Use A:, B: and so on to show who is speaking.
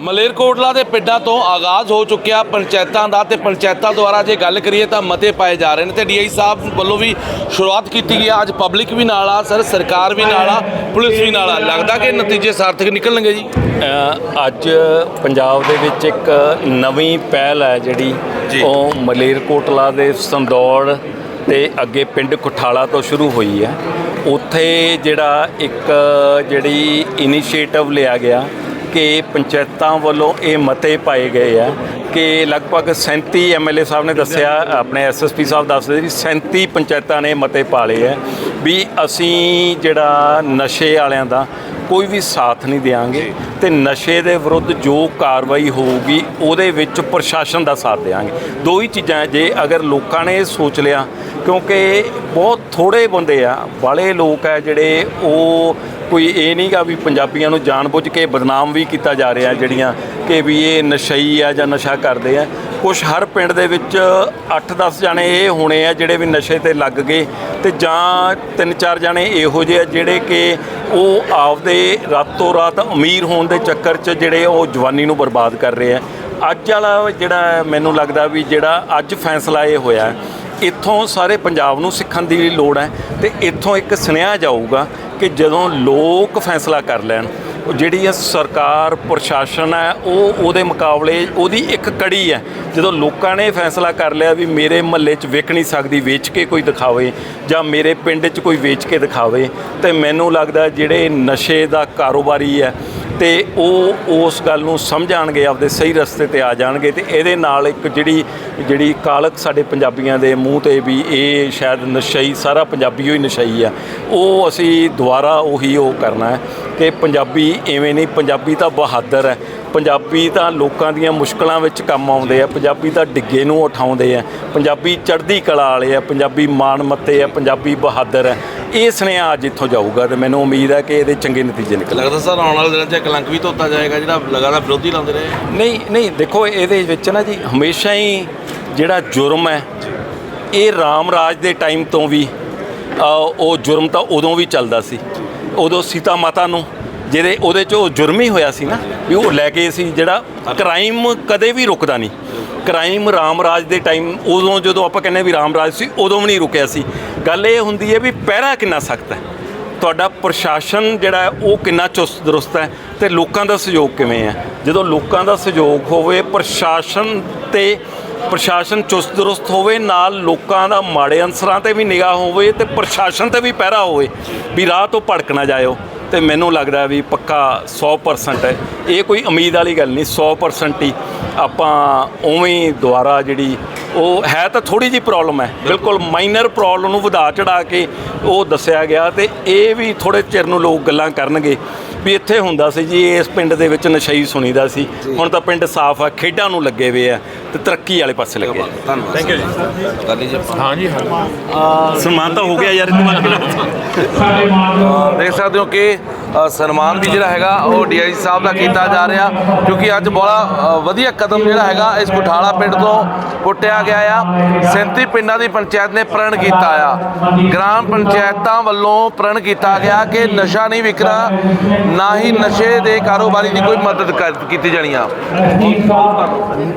A: ਮਲੇਰਕੋਟਲਾ ਦੇ ਪਿੰਡਾਂ ਤੋਂ ਆਗਾਜ਼ ਹੋ ਚੁੱਕਿਆ ਪੰਚਾਇਤਾਂ ਦਾ ਤੇ ਪੰਚਾਇਤਾਂ ਦੁਆਰਾ ਜੇ ਗੱਲ ਕਰੀਏ ਤਾਂ ਮਤੇ ਪਾਏ ਜਾ ਰਹੇ ਨੇ ਤੇ ਡੀਆਈ ਸਾਹਿਬ ਵੱਲੋਂ ਵੀ ਸ਼ੁਰੂਆਤ ਕੀਤੀ ਗਈ ਆ। ਅੱਜ ਪਬਲਿਕ ਵੀ ਨਾਲ ਆ ਸਰ ਸਰਕਾਰ ਵੀ ਨਾਲ ਆ ਪੁਲਿਸ ਵੀ ਨਾਲ ਆ। ਲੱਗਦਾ ਕਿ ਨਤੀਜੇ ਸਾਰਥਕ ਨਿਕਲਣਗੇ ਜੀ?
B: ਅੱਜ ਪੰਜਾਬ ਦੇ ਵਿੱਚ ਇੱਕ ਨਵੀਂ ਪਹਿਲ ਹੈ ਜਿਹੜੀ। ਉਹ ਮਲੇਰਕੋਟਲਾ ਦੇ ਸੰਦੌੜ ਤੇ ਅੱਗੇ ਪਿੰਡ ਕੁਠਾਲਾ ਤੋਂ ਸ਼ੁਰੂ ਹੋਈ ਹੈ। ਉੱਥੇ ਜਿਹੜਾ ਇੱਕ ਜਿਹੜੀ ਇਨੀਸ਼ੀਏਟਿਵ ਲਿਆ ਗਿਆ ਕਿ ਪੰਚਾਇਤਾਂ ਵੱਲੋਂ ਇਹ ਮਤੇ ਪਾਏ ਗਏ ਆ ਕਿ ਲਗਭਗ 37 ਐਮਐਲਏ ਸਾਹਿਬ ਨੇ ਦੱਸਿਆ, ਆਪਣੇ ਐਸਐਸਪੀ ਸਾਹਿਬ ਦੱਸਦੇ ਵੀ 37 ਪੰਚਾਇਤਾਂ ਨੇ ਮਤੇ ਪਾਲੇ ਆ ਵੀ ਅਸੀਂ ਜਿਹੜਾ ਨਸ਼ੇ ਵਾਲਿਆਂ ਦਾ ਕੋਈ ਵੀ ਸਾਥ ਨਹੀਂ ਦੇਵਾਂਗੇ ਤੇ ਨਸ਼ੇ ਦੇ ਵਿਰੁੱਧ ਜੋ ਕਾਰਵਾਈ ਹੋਊਗੀ, ਉਹਦੇ ਵਿੱਚ ਪ੍ਰਸ਼ਾਸਨ ਦਾ ਸਾਥ ਦੇਵਾਂਗੇ ਦੋ ਹੀ ਚੀਜ਼ਾਂ ਜੇ ਅਗਰ ਲੋਕਾਂ ਨੇ ਸੋਚ ਲਿਆ, ਕਿਉਂਕਿ ਬਹੁਤ ਥੋੜੇ ਬੰਦੇ ਆ ਬਾਲੇ ਲੋਕ ਆ ਜਿਹੜੇ ਉਹ ਕੋਈ ਇਹ ਨਹੀਂਗਾ ਵੀ ਪੰਜਾਬੀਆਂ ਨੂੰ ਜਾਣਬੁੱਝ ਕੇ ਬਦਨਾਮ ਵੀ ਕੀਤਾ ਜਾ ਰਿਹਾ ਜਿਹੜੀਆਂ ਕਿ ਵੀ ਇਹ ਨਸ਼ਈ ਆ ਜਾਂ ਨਸ਼ਾ ਕਰਦੇ ਆ। ਕੁਝ ਹਰ ਪਿੰਡ ਦੇ ਵਿੱਚ 8-10 ਜਾਣੇ ਇਹ ਹੋਣੇ ਆ ਜਿਹੜੇ ਵੀ ਨਸ਼ੇ ਤੇ ਲੱਗ ਗਏ ਤੇ ਜਾਂ ਤਿੰਨ ਚਾਰ ਜਾਣੇ ਇਹੋ ਜਿਹੇ ਆ ਜਿਹੜੇ ਕਿ ਉਹ ਆਪਦੇ ਰਾਤੋਂ ਰਾਤ ਅਮੀਰ ਹੋਣ ਦੇ ਚੱਕਰ 'ਚ ਜਿਹੜੇ ਉਹ ਜਵਾਨੀ ਨੂੰ ਬਰਬਾਦ ਕਰ ਰਹੇ ਆ। ਅੱਜ ਵਾਲਾ ਜਿਹੜਾ ਮੈਨੂੰ ਲੱਗਦਾ ਵੀ ਜਿਹੜਾ ਅੱਜ ਫੈਸਲਾ ਇਹ ਹੋਇਆ ਇੱਥੋਂ ਸਾਰੇ ਪੰਜਾਬ ਨੂੰ ਸਿੱਖਣ ਦੀ ਲੋੜ ਹੈ ਤੇ ਇੱਥੋਂ ਇੱਕ ਸੁਨੇਹਾ ਜਾਊਗਾ ਕਿ ਜਦੋਂ ਲੋਕ ਫੈਸਲਾ ਕਰ ਲੈਣ, ਉਹ ਜਿਹੜੀ ਇਹ ਸਰਕਾਰ, ਪ੍ਰਸ਼ਾਸਨ ਹੈ, ਉਹ ਉਹਦੇ ਮੁਕਾਬਲੇ ਉਹਦੀ ਇੱਕ ਕੜੀ ਹੈ। ਜਦੋਂ ਲੋਕਾਂ ਨੇ ਫੈਸਲਾ ਕਰ ਲਿਆ ਵੀ ਮੇਰੇ ਮਹੱਲੇ 'ਚ ਵਿਕ ਨਹੀਂ ਸਕਦੀ, ਵੇਚ ਕੇ ਕੋਈ ਦਿਖਾਵੇ ਜਾਂ ਮੇਰੇ ਪਿੰਡ 'ਚ ਕੋਈ ਵੇਚ ਕੇ ਦਿਖਾਵੇ, ਤੇ ਮੈਨੂੰ ਲੱਗਦਾ ਜਿਹੜੇ ਨਸ਼ੇ ਦਾ ਕਾਰੋਬਾਰੀ ਹੈ ਤੇ ਉਹ ਉਸ ਗੱਲ ਨੂੰ ਸਮਝਾਣਗੇ, ਆਪਦੇ ਸਹੀ ਰਸਤੇ ਤੇ ਆ ਜਾਣਗੇ ਤੇ ਇਹਦੇ ਨਾਲ ਇੱਕ ਜਿਹੜੀ ਜਿਹੜੀ ਕਾਲਕ ਸਾਡੇ ਪੰਜਾਬੀਆਂ ਦੇ ਮੂੰਹ ਤੇ ਵੀ ਇਹ ਸ਼ਾਇਦ ਨਸ਼ਈ, ਸਾਰਾ ਪੰਜਾਬੀ ਹੋਈ ਨਸ਼ਈ ਆ। ਉਹ ਅਸੀਂ ਦੁਬਾਰਾ ਉਹੀ ਉਹ ਕਰਨਾ ਹੈ ਕਿ ਪੰਜਾਬੀ ਐਵੇਂ ਨਹੀਂ, ਪੰਜਾਬੀ ਤਾਂ ਬਹਾਦਰ ਹੈ। ਪੰਜਾਬੀ ਤਾਂ ਲੋਕਾਂ ਦੀਆਂ ਮੁਸ਼ਕਲਾਂ ਵਿੱਚ ਕੰਮ ਆਉਂਦੇ ਆ, ਪੰਜਾਬੀ ਤਾਂ ਡਿੱਗੇ ਨੂੰ ਉਠਾਉਂਦੇ ਆ। ਪੰਜਾਬੀ ਚੜ੍ਹਦੀ ਕਲਾ ਵਾਲੇ ਆ, ਪੰਜਾਬੀ ਮਾਣ ਮੱਤੇ ਆ, ਪੰਜਾਬੀ ਬਹਾਦਰ ਹੈ। ਇਹ ਸੁਨੇਹਾ ਅੱਜ ਇੱਥੋਂ ਜਾਊਗਾ ਤੇ ਮੈਨੂੰ ਉਮੀਦ ਹੈ ਕਿ ਇਹਦੇ ਚੰਗੇ ਨਤੀਜੇ ਨਿਕਲਣ
A: ਲੱਗਦਾ ਸਰ ਆਉਣ ਵਾਲੇ ਦਿਨਾਂ 'ਚ ਕਲੰਕ ਵੀ ਧੋਤਾ ਜਾਏਗਾ ਜਿਹੜਾ ਲਗਾਤਾਰ ਵਿਰੋਧੀ ਲਾਉਂਦੇ ਰਹੇ।
B: ਨਹੀਂ ਨਹੀਂ ਦੇਖੋ ਇਹਦੇ ਵਿੱਚ ਨਾ ਜੀ ਹਮੇਸ਼ਾ ਹੀ ਜਿਹੜਾ ਜੁਰਮ ਹੈ ਇਹ ਰਾਮ ਰਾਜ ਦੇ ਟਾਈਮ ਤੋਂ ਵੀ ਉਹ ਜੁਰਮ ਤਾਂ ਉਦੋਂ ਵੀ ਚੱਲਦਾ ਸੀ। ਉਦੋਂ ਸੀਤਾ ਮਾਤਾ ਨੂੰ ਜਿਹਦੇ ਉਹਦੇ 'ਚ ਉਹ ਜੁਰਮ ਹੀ ਹੋਇਆ ਸੀ ਨਾ, ਵੀ ਉਹ ਲੈ ਕੇ ਸੀ ਜਿਹੜਾ ਕ੍ਰਾਈਮ ਕਦੇ ਵੀ ਰੁਕਦਾ ਨਹੀਂ। ਕ੍ਰਾਈਮ ਰਾਮ ਰਾਜ ਦੇ ਟਾਈਮ ਉਦੋਂ ਜਦੋਂ ਆਪਾਂ ਕਹਿੰਦੇ ਵੀ ਰਾਮ ਰਾਜ ਸੀ, ਉਦੋਂ ਵੀ ਨਹੀਂ ਰੁਕਿਆ ਸੀ। ਗੱਲ ਇਹ ਹੁੰਦੀ ਹੈ ਵੀ ਪਹਿਰਾ ਕਿੰਨਾ ਸਖਤ ਹੈ। ਤੁਹਾਡਾ ਪ੍ਰਸ਼ਾਸਨ ਜਿਹੜਾ ਉਹ ਕਿੰਨਾ ਚੁਸਤ ਦਰੁਸਤ ਹੈ ਤੇ ਲੋਕਾਂ ਦਾ ਸਹਿਯੋਗ ਕਿਵੇਂ ਹੈ? ਜਦੋਂ ਲੋਕਾਂ ਦਾ ਸਹਿਯੋਗ ਹੋਵੇ, ਪ੍ਰਸ਼ਾਸਨ ਤੇ ਪ੍ਰਸ਼ਾਸਨ ਚੁਸਤ ਦਰੁਸਤ ਹੋਵੇ, ਨਾਲ ਲੋਕਾਂ ਦਾ ਮਾੜੇ ਅਨਸਰਾਂ ਤੇ ਵੀ ਨਿਗਾਹ ਹੋਵੇ ਤੇ ਪ੍ਰਸ਼ਾਸਨ ਤੇ ਵੀ ਪਹਿਰਾ ਹੋਵੇ, ਵੀ ਰਾਹ ਤੋਂ ਭੜਕ ਨਾ ਜਾਇਓ। ਤੇ ਮੈਨੂੰ ਲੱਗਦਾ ਵੀ ਪੱਕਾ 100% ਹੈ। ਇਹ ਕੋਈ ਉਮੀਦ ਵਾਲੀ ਗੱਲ ਨਹੀਂ 100% ਹੀ ਆਪਾਂ ਉਵੇਂ ਹੀ ਦੁਆਰਾ ਜਿਹੜੀ ਉਹ ਹੈ ਤਾਂ ਥੋੜੀ ਜਿਹੀ ਪ੍ਰੋਬਲਮ ਹੈ। ਬਿਲਕੁਲ। ਮਾਈਨਰ ਪ੍ਰੋਬਲਮ ਨੂੰ ਵਧਾ ਚੜਾ ਕੇ ਉਹ ਦੱਸਿਆ ਗਿਆ ਤੇ ਇਹ ਵੀ ਥੋੜੇ ਚਿਰ ਨੂੰ ਲੋਕ ਗੱਲਾਂ ਕਰਨਗੇ ਵੀ ਇੱਥੇ ਹੁੰਦਾ ਸੀ ਜੀ ਇਸ ਪਿੰਡ ਦੇ ਵਿੱਚ ਨਸ਼ਈ ਸੁਣੀਦਾ ਸੀ। ਹੁਣ ਤਾਂ ਪਿੰਡ ਸਾਫ਼ ਆ ਖੇਡਾਂ ਨੂੰ ਲੱਗੇ ਹੋਏ ਆ ਤੇ ਤਰੱਕੀ ਵਾਲੇ ਪਾਸੇ ਲੱਗੇ ਆ।
A: ਧੰਨਵਾਦ। ਥੈਂਕ ਯੂ ਜੀ। ਕਰ ਲੀजिए
C: ਹਾਂਜੀ ਹਾਂ
B: ਸਨਮਾਨ ਤਾਂ ਹੋ ਗਿਆ ਯਾਰ ਬਾਅਦ
A: ਅ, ਦੇਖ ਸਕਦੇ ਹੋ ਕਿ ਅ, ਸਨਮਾਨ ਵੀ ਜਿਹੜਾ ਹੈਗਾ ਉਹ ਡੀਆਈ ਸਾਹਿਬ ਦਾ ਕੀਤਾ ਜਾ ਰਿਹਾ ਕਿਉਂਕਿ ਅੱਜ ਬੜਾ ਅ, ਵਧੀਆ ਕਦਮ ਜਿਹੜਾ ਹੈਗਾ ਇਸ ਕੁਠਾਲਾ ਪਿੰਡ ਤੋਂ ਪੁੱਟਿਆ ਗਿਆ ਆ। 37 ਪਿੰਡਾਂ ਦੀ ਪੰਚਾਇਤ ਨੇ ਪ੍ਰਣ ਕੀਤਾ ਆ। ਗ੍ਰਾਮ ਪੰਚਾਇਤਾਂ ਵੱਲੋਂ ਪ੍ਰਣ ਕੀਤਾ ਗਿਆ ਕਿ ਨਸ਼ਾ ਨਹੀਂ ਵਿਕਣਾ ਨਾ ਹੀ ਨਸ਼ੇ ਦੇ ਕਾਰੋਬਾਰੀ ਦੀ ਕੋਈ ਮਦਦ ਕਰ- ਕੀਤੀ ਜਾਣੀ ਆ।